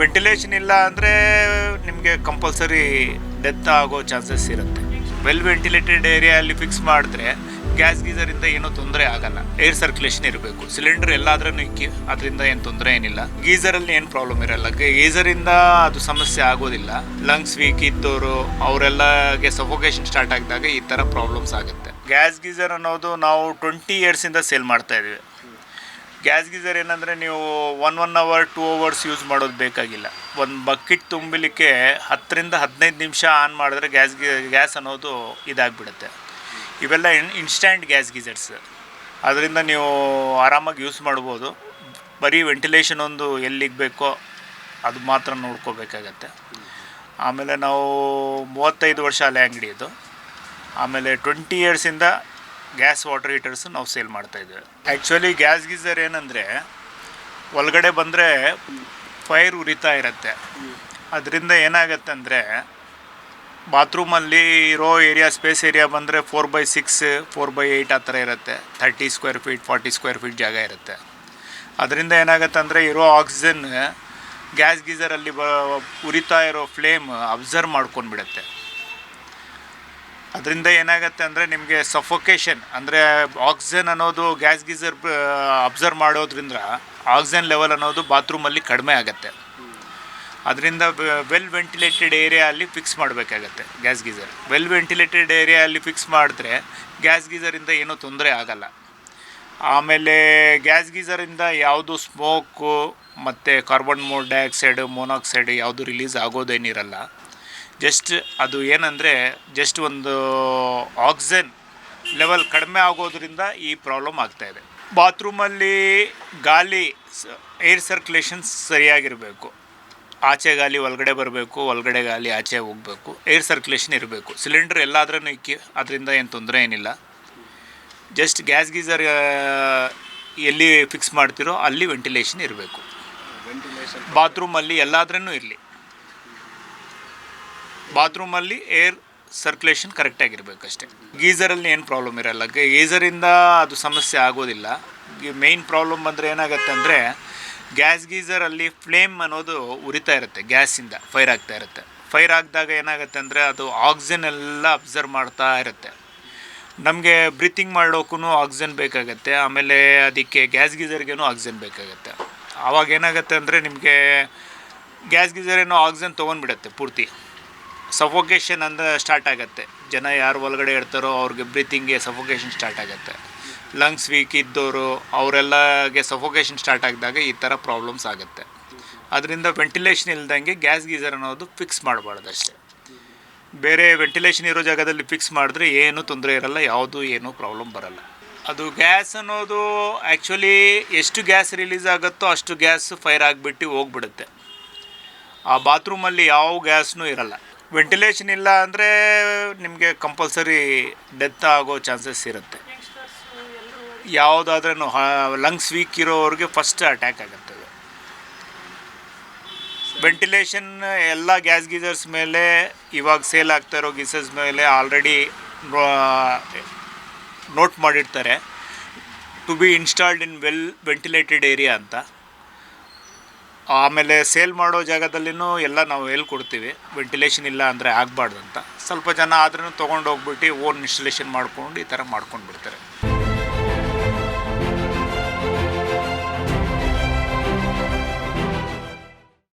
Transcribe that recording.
Ventilation ಇಲ್ಲ ಅಂದರೆ ನಿಮಗೆ ಕಂಪಲ್ಸರಿ ಡೆತ್ ಆಗೋ ಚಾನ್ಸಸ್ ಇರುತ್ತೆ. ವೆಲ್ ವೆಂಟಿಲೇಟೆಡ್ ಏರಿಯಲ್ಲಿ ಫಿಕ್ಸ್ ಮಾಡಿದ್ರೆ ಗ್ಯಾಸ್ ಗೀಸರಿಂದ ಏನೂ ತೊಂದರೆ ಆಗಲ್ಲ. ಏರ್ ಸರ್ಕ್ಯುಲೇಷನ್ ಇರಬೇಕು. ಸಿಲಿಂಡರ್ ಎಲ್ಲಾದ್ರೂ ಇಕ್ಕಿ, ಅದರಿಂದ ಏನು ತೊಂದರೆ ಏನಿಲ್ಲ. ಗೀಸರಲ್ಲಿ ಏನು ಪ್ರಾಬ್ಲಮ್ ಇರಲ್ಲ. ಗೀಸರಿಂದ ಅದು ಸಮಸ್ಯೆ ಆಗೋದಿಲ್ಲ. ಲಂಗ್ಸ್ ವೀಕ್ ಇದ್ದವರು ಅವರೆಲ್ಲಗೆ ಸಫೋಕೇಶನ್ ಸ್ಟಾರ್ಟ್ ಆಗಿದಾಗ ಈ ಥರ ಪ್ರಾಬ್ಲಮ್ಸ್ ಆಗುತ್ತೆ. ಗ್ಯಾಸ್ ಗೀಸರ್ ಅನ್ನೋದು ನಾವು ಟ್ವೆಂಟಿ ಇಯರ್ಸಿಂದ ಸೇಲ್ ಮಾಡ್ತಾ ಇದ್ದೀವಿ ಗ್ಯಾಸ್ ಗೀಸರ್ ಏನಂದರೆ ನೀವು one one hour two hours use ಮಾಡೋದು ಬೇಕಾಗಿಲ್ಲ. ಒಂದು ಬಕೆಟ್ ತುಂಬಲಿಕ್ಕೆ ಹತ್ತರಿಂದ ಹದಿನೈದು ನಿಮಿಷ ಆನ್ ಮಾಡಿದ್ರೆ ಗ್ಯಾಸ್ ಗ್ಯಾಸ್ ಅನ್ನೋದು ಇದಾಗ್ಬಿಡುತ್ತೆ. ಇವೆಲ್ಲ ಇನ್ ಇನ್ಸ್ಟ್ಯಾಂಟ್ ಗ್ಯಾಸ್ ಗೀಸರ್ಸ್ ಅದರಿಂದ ನೀವು ಆರಾಮಾಗಿ ಯೂಸ್ ಮಾಡ್ಬೋದು. ಬರೀ ವೆಂಟಿಲೇಷನ್ ಒಂದು ಎಲ್ಲಿಗೆ ಬೇಕೋ ಅದು ಮಾತ್ರ ನೋಡ್ಕೋಬೇಕಾಗತ್ತೆ. ಆಮೇಲೆ ನಾವು ಮೂವತ್ತೈದು ವರ್ಷ ಅಲೆ ಅಂಗಡಿ ಇದು. ಆಮೇಲೆ ಟ್ವೆಂಟಿ ಇಯರ್ಸಿಂದ ಗ್ಯಾಸ್ ವಾಟರ್ ಹೀಟರ್ಸ್ ನಾವು ಸೇಲ್ ಮಾಡ್ತಾ ಇದ್ದೇವೆ ಆ್ಯಕ್ಚುಲಿ ಗ್ಯಾಸ್ ಗೀಸರ್ ಏನಂದರೆ, ಒಳಗಡೆ ಬಂದರೆ ಫೈರ್ ಉರಿತಾ ಇರುತ್ತೆ. ಅದರಿಂದ ಏನಾಗತ್ತೆ ಅಂದರೆ ಬಾತ್ರೂಮಲ್ಲಿ ಇರೋ ಏರಿಯಾ ಸ್ಪೇಸ್ ಏರಿಯಾ ಬಂದರೆ four by six four by eight ಆ ಥರ ಇರುತ್ತೆ. Thirty square feet forty square feet ಜಾಗ ಇರುತ್ತೆ. ಅದರಿಂದ ಏನಾಗುತ್ತೆ ಅಂದರೆ ಇರೋ ಆಕ್ಸಿಜನ್ ಗ್ಯಾಸ್ ಗೀಸರಲ್ಲಿ ಬ ಉರಿತಾ ಇರೋ ಫ್ಲೇಮ್ ಅಬ್ಸರ್ವ್ ಮಾಡ್ಕೊಂಡ್ಬಿಡುತ್ತೆ. ಅದರಿಂದ ಏನಾಗುತ್ತೆ ಅಂದರೆ ನಿಮಗೆ ಸಫೋಕೇಶನ್ ಅಂದರೆ ಆಕ್ಸಿಜನ್ ಅನ್ನೋದು ಗ್ಯಾಸ್ ಗೀಸರ್ ಅಬ್ಸರ್ವ್ ಮಾಡೋದ್ರಿಂದ ಆಕ್ಸಿಜನ್ ಲೆವೆಲ್ ಅನ್ನೋದು ಬಾತ್ರೂಮಲ್ಲಿ ಕಡಿಮೆ ಆಗುತ್ತೆ. ಅದರಿಂದ ವೆಲ್ ವೆಂಟಿಲೇಟೆಡ್ ಏರಿಯಾ ಅಲ್ಲಿ ಫಿಕ್ಸ್ ಮಾಡಬೇಕಾಗತ್ತೆ gas geyser. Well ventilated area ಅಲ್ಲಿ ಫಿಕ್ಸ್ ಮಾಡಿದ್ರೆ ಗ್ಯಾಸ್ ಗೀಸರಿಂದ ಏನೂ ತೊಂದರೆ ಆಗಲ್ಲ. ಆಮೇಲೆ ಗ್ಯಾಸ್ ಗೀಸರಿಂದ ಯಾವುದು ಸ್ಮೋಕು ಮತ್ತು ಕಾರ್ಬನ್ ಡೈಆಕ್ಸೈಡ್ ಮೊನಾಕ್ಸೈಡ್ ಯಾವುದು ರಿಲೀಸ್ ಆಗೋದೇನಿರಲ್ಲ ಜಸ್ಟ್ ಅದು ಏನಂದರೆ ಜಸ್ಟ್ ಒಂದು ಆಕ್ಸಿಜನ್ ಲೆವೆಲ್ ಕಡಿಮೆ ಆಗೋದ್ರಿಂದ ಈ ಪ್ರಾಬ್ಲಮ್ ಆಗ್ತಾಯಿದೆ ಬಾತ್ರೂಮಲ್ಲಿ ಗಾಲಿ ಏರ್ ಸರ್ಕ್ಯುಲೇಷನ್ ಸರಿಯಾಗಿರಬೇಕು. ಆಚೆ ಗಾಲಿ ಒಳಗಡೆ ಬರಬೇಕು ಒಳಗಡೆ ಗಾಲಿ ಆಚೆ ಹೋಗಬೇಕು ಏರ್ ಸರ್ಕ್ಯುಲೇಷನ್ ಇರಬೇಕು. ಸಿಲಿಂಡರ್ ಎಲ್ಲಾದ್ರೂ ಇಕ್ಕಿ ಅದರಿಂದ ಏನು ತೊಂದರೆ ಏನಿಲ್ಲ. ಜಸ್ಟ್ ಗ್ಯಾಸ್ ಗೀಸರ್ ಎಲ್ಲಿ ಫಿಕ್ಸ್ ಮಾಡ್ತಿರೋ ಅಲ್ಲಿ ವೆಂಟಿಲೇಷನ್ ಇರಬೇಕು. ಬಾತ್ರೂಮಲ್ಲಿ ಎಲ್ಲಾದ್ರೂ ಇರಲಿ. ಬಾತ್ರೂಮಲ್ಲಿ ಏರ್ ಸರ್ಕ್ಯುಲೇಷನ್ ಕರೆಕ್ಟಾಗಿರ್ಬೇಕಷ್ಟೆ ಗೀಸರಲ್ಲಿ ಏನು ಪ್ರಾಬ್ಲಮ್ ಇರಲ್ಲ. ಗೀಸರಿಂದ ಅದು ಸಮಸ್ಯೆ ಆಗೋದಿಲ್ಲ. ಮೇಯ್ನ್ ಪ್ರಾಬ್ಲಮ್ ಬಂದರೆ ಏನಾಗುತ್ತೆ ಅಂದರೆ ಗ್ಯಾಸ್ ಗೀಸರಲ್ಲಿ ಫ್ಲೇಮ್ ಅನ್ನೋದು ಉರಿತಾ ಇರುತ್ತೆ ಗ್ಯಾಸಿಂದ ಫೈರ್ ಆಗ್ತಾ ಇರುತ್ತೆ. ಫೈರ್ ಆಗಿದಾಗ ಏನಾಗುತ್ತೆ ಅಂದರೆ, ಅದು ಆಕ್ಸಿಜನ್ ಎಲ್ಲ ಅಬ್ಸರ್ವ್ ಮಾಡ್ತಾ ಇರುತ್ತೆ. ನಮಗೆ ಬ್ರೀತಿಂಗ್ ಮಾಡೋಕ್ಕೂ ಆಕ್ಸಿಜನ್ ಬೇಕಾಗುತ್ತೆ, ಆಮೇಲೆ ಅದಕ್ಕೆ ಗ್ಯಾಸ್ ಗೀಸರ್ಗೇನು ಆಕ್ಸಿಜನ್ ಬೇಕಾಗುತ್ತೆ. ಆವಾಗ ಏನಾಗುತ್ತೆ ಅಂದರೆ, ನಿಮಗೆ ಗ್ಯಾಸ್ ಗೀಸರ್ ಏನೋ ಆಕ್ಸಿಜನ್ ತೊಗೊಂಡ್ಬಿಡುತ್ತೆ ಪೂರ್ತಿ. ಸಫೋಕೇಶನ್ ಅಂದ್ರೆ ಸ್ಟಾರ್ಟ್ ಆಗುತ್ತೆ. ಜನ ಯಾರು ಒಳಗಡೆ ಇರ್ತಾರೋ ಅವ್ರಿಗೆ ಬ್ರೀತಿಂಗ್ಗೆ ಸಫೋಕೇಶನ್ ಸ್ಟಾರ್ಟ್ ಆಗುತ್ತೆ. ಲಂಗ್ಸ್ ವೀಕ್ ಇದ್ದವರು ಅವರೆಲ್ಲಗೆ ಸಫೋಕೇಶನ್ ಸ್ಟಾರ್ಟ್ ಆಗಿದಾಗ ಈ ಥರ ಪ್ರಾಬ್ಲಮ್ಸ್ ಆಗುತ್ತೆ. ಅದರಿಂದ ವೆಂಟಿಲೇಷನ್ ಇಲ್ದಂಗೆ ಗ್ಯಾಸ್ ಗೀಸರ್ ಅನ್ನೋದು ಫಿಕ್ಸ್ ಮಾಡಬಾರ್ದು ಅಷ್ಟೇ. ಬೇರೆ ವೆಂಟಿಲೇಷನ್ ಇರೋ ಜಾಗದಲ್ಲಿ ಫಿಕ್ಸ್ ಮಾಡಿದ್ರೆ ಏನೂ ತೊಂದರೆ ಇರಲ್ಲ, ಯಾವುದೂ ಏನೂ ಪ್ರಾಬ್ಲಮ್ ಬರಲ್ಲ. ಅದು ಗ್ಯಾಸ್ ಅನ್ನೋದು ಆ್ಯಕ್ಚುಲಿ ಎಷ್ಟು ಗ್ಯಾಸ್ ರಿಲೀಸ್ ಆಗುತ್ತೋ ಅಷ್ಟು ಗ್ಯಾಸ್ ಫೈರ್ ಆಗಿಬಿಟ್ಟು ಹೋಗ್ಬಿಡುತ್ತೆ. ಆ ಬಾತ್ರೂಮಲ್ಲಿ ಯಾವ ಗ್ಯಾಸ್ನೂ ಇರಲ್ಲ. ವೆಂಟಿಲೇಷನ್ ಇಲ್ಲ ಅಂದರೆ ನಿಮಗೆ ಕಂಪಲ್ಸರಿ ಡೆತ್ ಆಗೋ ಚಾನ್ಸಸ್ ಇರುತ್ತೆ. ಯಾವುದಾದ್ರೂ ಲಂಗ್ಸ್ ವೀಕ್ ಇರೋವ್ರಿಗೆ ಫಸ್ಟ್ ಅಟ್ಯಾಕ್ ಆಗುತ್ತೆ ವೆಂಟಿಲೇಷನ್ ಎಲ್ಲ ಗ್ಯಾಸ್ ಗೀಸರ್ಸ್ ಮೇಲೆ, ಇವಾಗ ಸೇಲ್ ಆಗ್ತಾ ಇರೋ ಗೀಸರ್ಸ್ ಮೇಲೆ ಆಲ್ರೆಡಿ ನೋಟ್ ಮಾಡಿರ್ತಾರೆ. To be installed in well ventilated area ಅಂತ. ಆಮೇಲೆ ಸೇಲ್ ಮಾಡೋ ಜಾಗದಲ್ಲಿನೂ ಎಲ್ಲ ನಾವು ಹೇಳ್ಕೊಡ್ತೀವಿ. ವೆಂಟಿಲೇಷನ್ ಇಲ್ಲ ಅಂದರೆ ಆಗಬಾರ್ದು ಅಂತ ಸ್ವಲ್ಪ ಜನ ಆದ್ರೂ ತೊಗೊಂಡು ಹೋಗ್ಬಿಟ್ಟು ಓನ್ ಇನ್ಸ್ಟಲೇಷನ್ ಮಾಡ್ಕೊಂಡು ಈ ಥರ ಮಾಡ್ಕೊಂಡು ಬಿಡ್ತಾರೆ